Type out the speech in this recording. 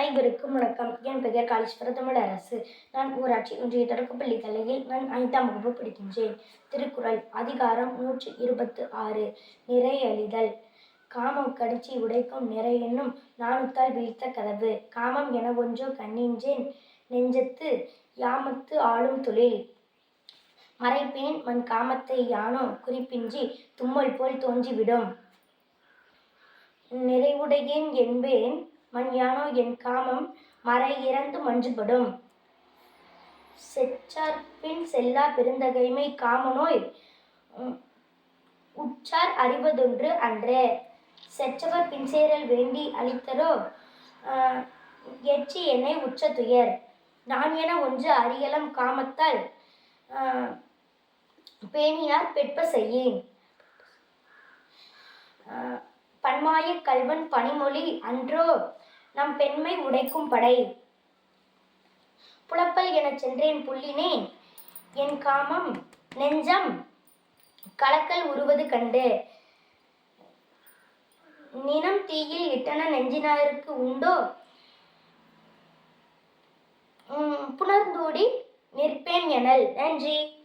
அனைவருக்கும் வணக்கம். என் பெயர் காளீஸ்வர தமிழரசு. நான் ஊராட்சி ஒன்றிய தொடக்கப்பள்ளி தலையில் நான் ஐந்தாம் வகுப்பு படிக்கின்றேன். திருக்குறள் அதிகாரம் நூற்றி இருபத்து ஆறு. நிறையழிதல். காமம் கடிச்சி உடைக்கும் நிறை என்னும் நாணுத்தால் வீழ்த்த கதவு. காமம் என ஒன்றோ கண்ணின்றேன். நெஞ்சத்து யாமத்து ஆளும் தொழில். மறைப்பேன் மண் காமத்தை யானோ குறிப்பின்றி தும்மல் போல் தோன்றிவிடும். நிறைவுடையேன் என்பேன். மண் யானோ என் காமம் மறை இறந்து மஞ்சுபடும். செச்சார்பின் செல்லா பெருந்தகைமை காமநோய் உற்றார் அறிவதொன்று அன்றே. செற்றவர் பின்சேரல் வேண்டி அளித்தரோ எச்சி என்னை உச்ச துயர். நான் என ஒன்று அரியலம் காமத்தால் பேணியார் பெட்ப செய்யேன். பன்மாய கல்வன் பனிமொழி அன்றோ நம் பெண்மை உடைக்கும் படை. புலப்பல் எனச் சென்றேன் புள்ளினே என் காமம் நெஞ்சம் கலக்கல் உருவது கண்டு. நினம் தீயில் இட்டன நெஞ்சினாருக்கு உண்டோ? உம், புணர்ந்தூடி நிற்பேன் எனல். நன்றி.